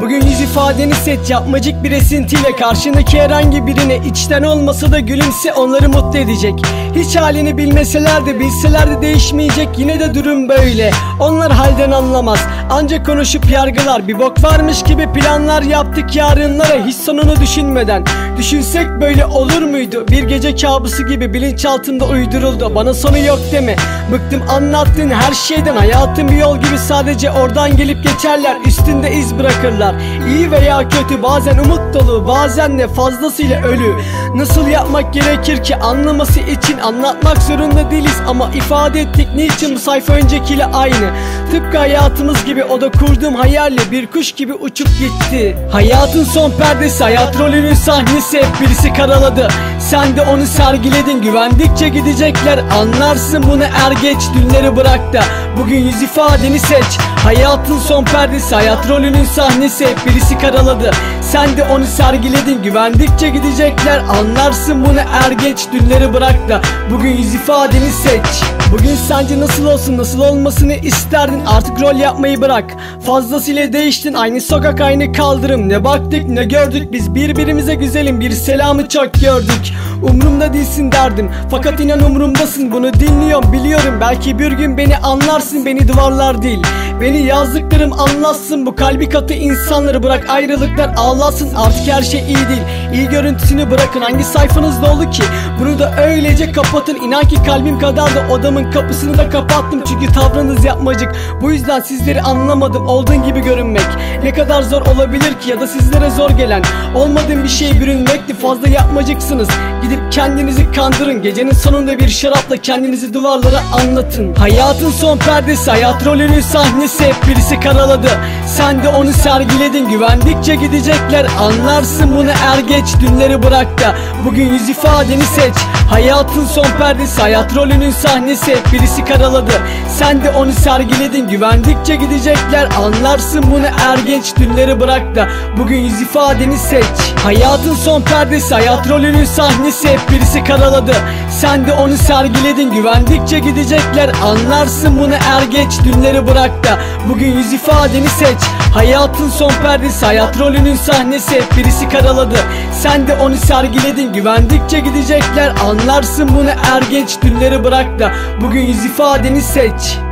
Bugün yüz ifadeni seç yapmacık bir esintiyle Karşındaki herhangi birine içten olmasa da gülümse onları mutlu edecek. Hiç halini bilmeseler de bilseler de değişmeyecek. Yine de durum böyle. Onlar halden anlamaz. Ancak konuşup yargılar. Bir bok varmış gibi planlar yaptık yarınlara hiç sonunu düşünmeden. Düşünsek böyle olur muydu? Bir gece kabusu gibi bilinçaltında uyduruldu. Bana sonu yok deme. Bıktım anlattığın her şeyden. Hayatım bir yol gibi sadece oradan gelip geçerler. Üstünde iz bırakırlar İyi veya kötü bazen umut dolu bazen de fazlasıyla ölü. Nasıl yapmak gerekir ki anlaması için Anlatmak zorunda değiliz ama ifade ettik niçin bu sayfa öncekiyle aynı? Tıpkı hayatımız gibi o da kurduğum hayalle bir kuş gibi uçup gitti. Hayatın son perdesi hayat rolünün sahnesi hep birisi karaladı. Sen de onu sergiledin güvendikçe gidecekler. Anlarsın bunu er geç dünleri bırak da. Bugün yüz ifadeni seç Hayatın son perdesi hayat rolünün sahnesi. Hep birisi karaladı. Sen de onu sergiledin. Güvendikçe gidecekler. Anlarsın bunu er geç dünleri bırak da Bugün yüz ifadeni seç. Bugün sence nasıl olsun nasıl olmasını isterdin? Artık rol yapmayı bırak. Fazlasıyla değiştin. Aynı sokak aynı kaldırım. Ne baktık ne gördük? Biz birbirimize güzelim. Bir selamı çok gördük. Umrumda değilsin derdim. Fakat inan umrumdasın. Bunu dinliyorum biliyorum. Belki bir gün beni anlarsın. Beni duvarlar değil Beni yazdıklarım anlatsın. Bu kalbi katı insanları bırak ayrılıklar ağlasın. Artık her şey iyi değil. İyi görüntüsünü bırakın. Hangi sayfanız dolu ki? Bunu da öylece kapatın. İnan ki kalbim kadar da odamın kapısını da kapattım. Çünkü tavrınız yapmacık. Bu yüzden sizleri anlamadım. Olduğun gibi görünmek Ne kadar zor olabilir ki? Ya da sizlere zor gelen Olmadığım bir şey bürünmekti. Fazla yapmacıksınız. Gidip kendinizi kandırın. Gecenin sonunda bir şarapla kendinizi duvarlara anlatın. Hayatın son perdesi hayat rolünün hep birisi karaladı. Sen de onu sergiledin. Güvendikçe gidecekler. Anlarsın bunu. Er geç dünleri bırak da Bugün yüz ifadeni seç. Hayatın son perdesi hayat rolünün sahnesi. Hep birisi karaladı. Sen de onu sergiledin. Güvendikçe gidecekler. Anlarsın bunu. Er geç dünleri bırak da Bugün yüz ifadeni seç. Hayatın son perdesi hayat rolünün sahnesi. Hep birisi karaladı. Sen de onu sergiledin. Güvendikçe gidecekler. Anlarsın bunu. Er geç dünleri bırak da Bugün yüz ifadeni seç. Hayatın son perdesi hayat rolünün sahnesi. Birisi karaladı Sen de onu sergiledin. Güvendikçe gidecekler Anlarsın bunu er geç dünleri bırak da. Bugün yüz ifadeni seç